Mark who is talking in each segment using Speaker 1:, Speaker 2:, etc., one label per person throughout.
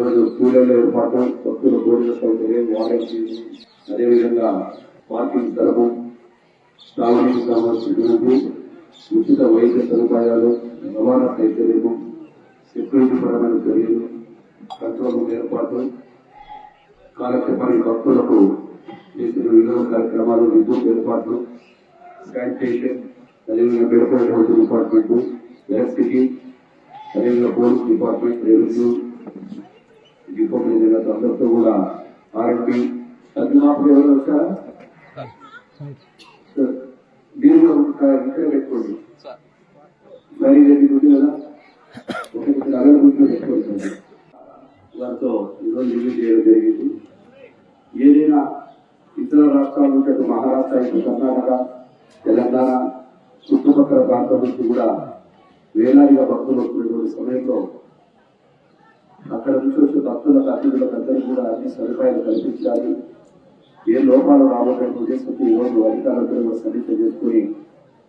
Speaker 1: భక్తుల భోజన సౌకర్యం వాటర్ అదేవిధంగా పార్కింగ్ స్థలము తాగునీటి కావాల్సినటువంటి ఉచిత వైద్య సదుపాయాలు రవాణా సౌకర్యము సెక్యూరిటీ పరమైన చర్యలు కంట్రోల్ ఏర్పాటు కాలక్షేపానికి భక్తులకు చేసిన వినోద కార్యక్రమాలు విద్యుత్ ఏర్పాట్లు శానిటేషన్ అదేవిధంగా మెడికల్ హెల్త్ డిపార్ట్మెంట్ ఎలక్ట్రిసిటీ అదేవిధంగా పోలీస్ డిపార్ట్మెంట్ రెవెన్యూ మేనేజర్ అందరితో కూడా ఆర్ఎంపీ అగ్నిమాపక ఎవరు వచ్చారా పెట్టుకోండి. మరి ఉంది కదా? ఒక ఇక్కడ అరవై గుర్తు పెట్టుకోండి. వారితో ఈరోజు రివ్యూ చేయడం జరిగింది. ఏదైనా ఇతర రాష్ట్రాల నుంచి అటు మహారాష్ట్ర ఇటు కర్ణాటక తెలంగాణ చుట్టుపక్కల ప్రాంతం నుంచి కూడా వేలాదిగా భక్తులు వస్తున్నటువంటి సమయంలో అక్కడ నుంచి భక్తులకు అతిథులకు అందరికీ కూడా అన్ని సదుపాయాలు కల్పించాలి. ఏ లోపాలు రాబోతున్న ఉద్దేశంతో ఈరోజు రోజు అధికారులతో కూడా సమీక్ష చేసుకుని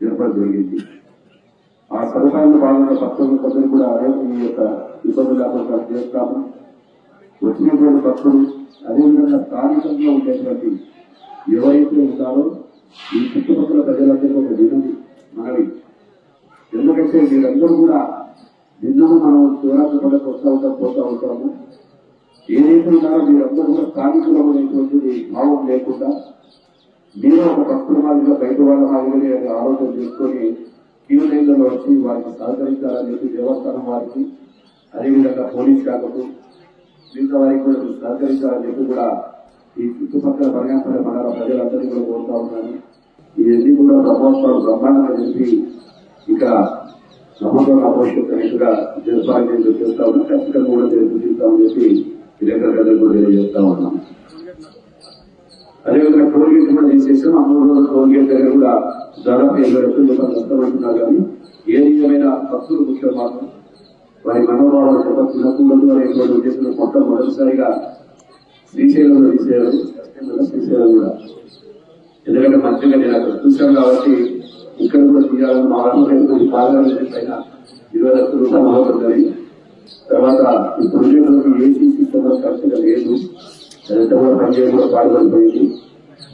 Speaker 1: ఏర్పాటు జరిగింది. ఆ సదుపాయాలు భాగంగా భక్తులు కొందరు కూడా ఆరోగ్యం ఈ యొక్క ఇబ్బంది లేకుండా చేస్తాము. వచ్చినటువంటి భక్తులు అదేవిధంగా స్థానికంగా ఉండేటువంటి ఎవరైతే ఉంటారో ఈ చుట్టుపక్కల ప్రజలందరికీ ఒక వినది మనవి ఎందుకంటే మీరందరూ కూడా నిన్న మనం శివరాత్రి పండుగ వస్తూ ఉంటాం పోతూ ఉంటాము. ఏదైతే ఉన్నారో మీరందరూ కూడా స్థానికులం అనేటువంటిది భావం లేకుండా మీరు ఒక భక్తుల మాదిరిగా బయట వాళ్ళ మాదిరిగా ఆలోచన చేసుకొని క్యూ లైన్లలో వచ్చి వారికి సహకరించాలని చెప్పి దేవస్థానం వారికి అదేవిధంగా పోలీస్ శాఖకు మిగతా వారికి కూడా సహకరించాలని చెప్పి కూడా ఈ చుట్టుపక్కల బనగాపల్లి మండల ప్రజలందరినీ కూడా కోరుతా ఉన్నాను. ఇవన్నీ కూడా బ్రహ్మోత్సవాలు బ్రహ్మాండంగా చెప్పి ఇక్కడ నమ్మకం ఆపోషితుగా జలపాలు చేస్తా ఉన్నాం. ఖచ్చితంగా కూడా చేస్తామని చెప్పి విలేకరుల ప్రజలు కూడా తెలియజేస్తా ఉన్నాం. అదేవిధంగా టోల్గేట్ కూడా తీసేసాం ఆ మూడు రోజుల టోల్గేట్ దగ్గర కూడా దాదాపు ఇరవై లక్షల రూపాయలు నష్టపడుతున్నారు కానీ ఏ నిజమైన భక్తులు ముఖ్యం మాత్రం వారి మనోభావాలు చెప్పకున్నప్పుడు వారి చేసిన మొత్తం మొదటిసారిగా శ్రీశైలంలో తీసేయాలి శ్రీశైలం కూడా. ఎందుకంటే మంచిగా నేను అక్కడ చూశాను కాబట్టి ఇక్కడ కూడా తీయాలని మా ఆలోచన బాగా పైన ఇరవై లక్షల రూపాయలు అవుతుందని తర్వాత ఈ ప్రొజెక్టులకు ఏసీసీ కూడా ఖర్చుగా లేదు. అదంతా కూడా పనిచేయడం కూడా పాడుపడిపోయింది.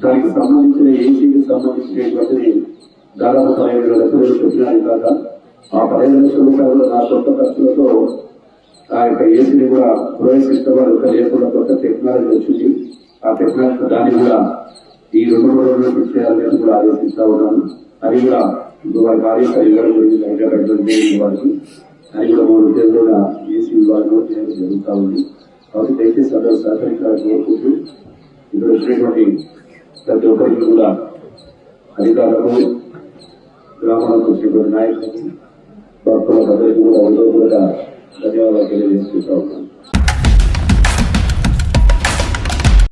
Speaker 1: దానికి సంబంధించిన ఏసీకి సంబంధించినటువంటి దాదాపు పదిహేను వేల లక్షలు చెప్పినాను కాక ఆ పదిహేను లక్షల రూపాయలు నా సొంత ఖర్చులతో ఆ యొక్క ఏసీని కూడా ప్రవేశించడం వల్ల లేకుండా కొత్త టెక్నాలజీ వచ్చింది. ఆ టెక్నాలజీ దాన్ని కూడా ఈ రెండు మూడు రోజులు చేయాలని కూడా ఆలోచిస్తా ఉన్నాను. అది కూడా ఇప్పుడు వారి కార్యక్రమం ఇవ్వడం గురించి వారికి అది కూడా మూడు రోజులుగా ఏసీ విభాగంలో చేయడం జరుగుతూ ఉంది. కాబట్టి దయచేసి అందరూ సహకరించాలని కోరుకుంటూ ఇక్కడ వచ్చినటువంటి ప్రతి ఒక్కరికి కూడా అధికారులకు గ్రామాలకు వచ్చినటువంటి నాయకులకు భక్తులకు అందరికీ కూడా అందరూ కూడా ధన్యవాదాలు తెలియజేసుకుంటా ఉన్నాను